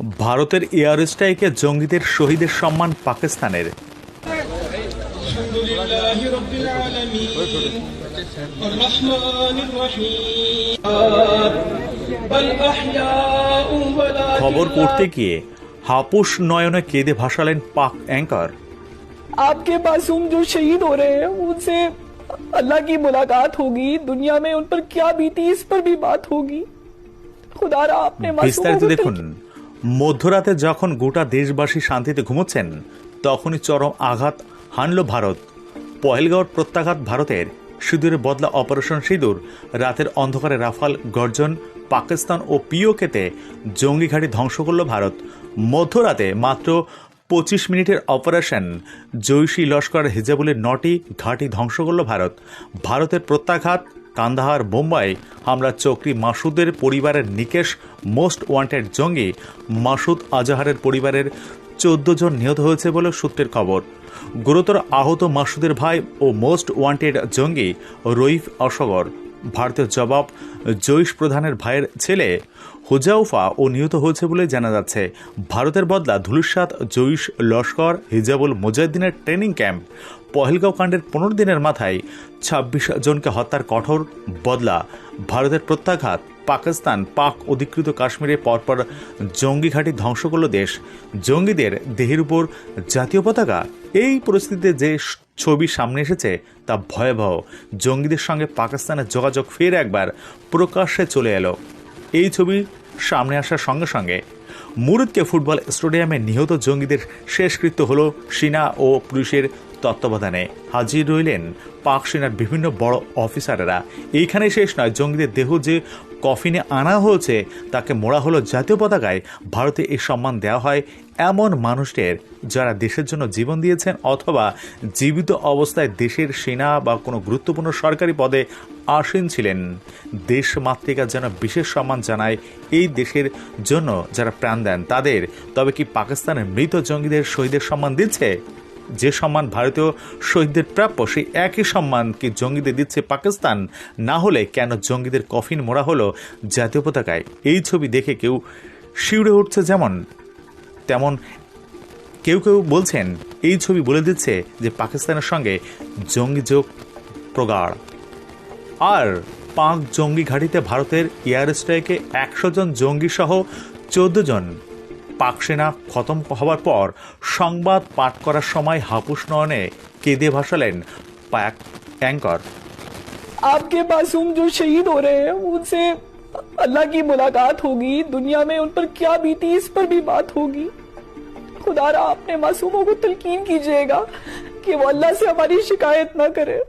ভারতের এয়ার স্ট্রাইকে জঙ্গিদের শহীদের সম্মান পাকিস্তানের। খবর পড়তে গিয়ে হাপুস নয়নে কেঁদে ভাসালেন পাক অ্যাঙ্কার। আপকে পাস জো শহীদ হো রে উনসে আল্লাহ কি মুলাকাত হোগি দুনিয়া মে উন পর কিয়া বিতি ইস পর ভি বাত হোগি খুদারা আপনে মাসুম বিস্তারিত দেখুন মধ্যরাতে যখন গোটা দেশবাসী শান্তিতে ঘুমোচ্ছেন, তখনই চরম আঘাত হানল ভারত। পহেলগাঁওর প্রত্যাঘাত ভারতের সিঁদুরে বদলা অপারেশন সিঁদুর, রাতের অন্ধকারে রাফাল গর্জন, পাকিস্তান ও পিওকেতে জঙ্গি ঘাঁটি ধ্বংস করল ভারত। মধ্যরাতে মাত্র পঁচিশ মিনিটের অপারেশন জৈশী লস্কর হিজাবুলের নটি ঘাঁটি ধ্বংস করল ভারত। ভারতের প্রত্যাঘাত কান্দাহার, মুম্বাই। হামলা চক্রি মাসুদের পরিবারের নিকেশ, মোস্ট ওয়ান্টেড জঙ্গি মাসুদ আজাহারের পরিবারের চোদ্দ জন নিহত হয়েছে বলে সূত্রের খবর। গুরুতর আহত মাসুদের ভাই ও মোস্ট ওয়ান্টেড জঙ্গি রইফ অসগর। ভারতের জবাব জৈশ প্রধানের ভাইয়ের ছেলে হুজাউফা ও নিহত হয়েছে বলে জানা যাচ্ছে। ভারতের বদলা ধুলিসাত জৈশ লস্কর হিজাবুল মুজাহিদ্দিনের ট্রেনিং ক্যাম্প পহেলগাঁও কাণ্ডের পনেরো দিনের মাথায় ছাব্বিশ জনকে হত্যার কঠোর বদলা। ভারতের প্রত্যাঘাত পাকিস্তান পাক অধিকৃত কাশ্মীরে পরপর জঙ্গি ঘাঁটি ধ্বংস করল দেশ। জঙ্গিদের দেহের উপর জাতীয় পতাকা। এই পরিস্থিতিতে যে ছবি সামনে এসেছে তা ভয়াবহ। জঙ্গিদের সঙ্গে পাকিস্তানের যোগাযোগ ফের একবার প্রকাশ্যে চলে এলো। এই ছবি সামনে আসার সঙ্গে সঙ্গে মুরুদকে ফুটবল স্টেডিয়ামে নিহত জঙ্গিদের শেষকৃত্য হল সিনা ও পুলিশের তত্ত্বাবধানে হাজির রইলেন পাক সেনার বিভিন্ন বড় অফিসারেরা। এইখানে শেষ নয়, জঙ্গিদের দেহ যে কফিনে আনা হয়েছে, তাকে মোড়া হলো জাতীয় পতাকায়। ভারতে এই সম্মান দেওয়া হয় এমন মানুষদের যারা দেশের জন্য জীবন দিয়েছেন অথবা জীবিত অবস্থায় দেশের সেনা বা কোনো গুরুত্বপূর্ণ সরকারি পদে আসীন ছিলেন। দেশ মাতৃকা যেন বিশেষ সম্মান জানায় এই দেশের জন্য যারা প্রাণ দেন তাদের। তবে কি পাকিস্তানের মৃত জঙ্গিদের শহীদের সম্মান দিচ্ছে? যে সম্মান ভারতীয় শহীদদের প্রাপ্য, সেই একই সম্মান কি জঙ্গিদের দিচ্ছে পাকিস্তান? না হলে কেন জঙ্গিদের কফিন মোড়া হলো জাতীয় পতাকায়? এই ছবি দেখে কেউ শিউরে উঠছে যেমন, তেমন কেউ কেউ বলছেন, এই ছবি বলে দিচ্ছে যে পাকিস্তানের সঙ্গে জঙ্গি যোগ প্রগাঢ়। আর পাক জঙ্গি ঘাঁটিতে ভারতের এয়ার স্ট্রাইকে একশো জন জঙ্গি সহ চোদ্দ জন পাক সেনা খতম হওয়ার পর সংবাদ পাঠ করার সময় হাপুস নয়নে কেঁদে ভাসালেন পাক অ্যাঙ্কর आपके मासूम जो शहीद हो रहे हैं उनसे अल्लाह की मुलाकात होगी दुनिया में उन पर क्या बीती इस पर भी बात होगी खुदारा आपने मासूमों को तलकीन कीजिएगा कि वो अल्लाह से हमारी शिकायत ना करे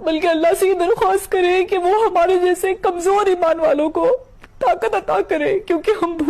बल्कि अल्लाह से ये दरख्वास्त करे कि वो हमारे जैसे कमजोर ईमान वालों को ताकत अता करे क्योंकि हम भूल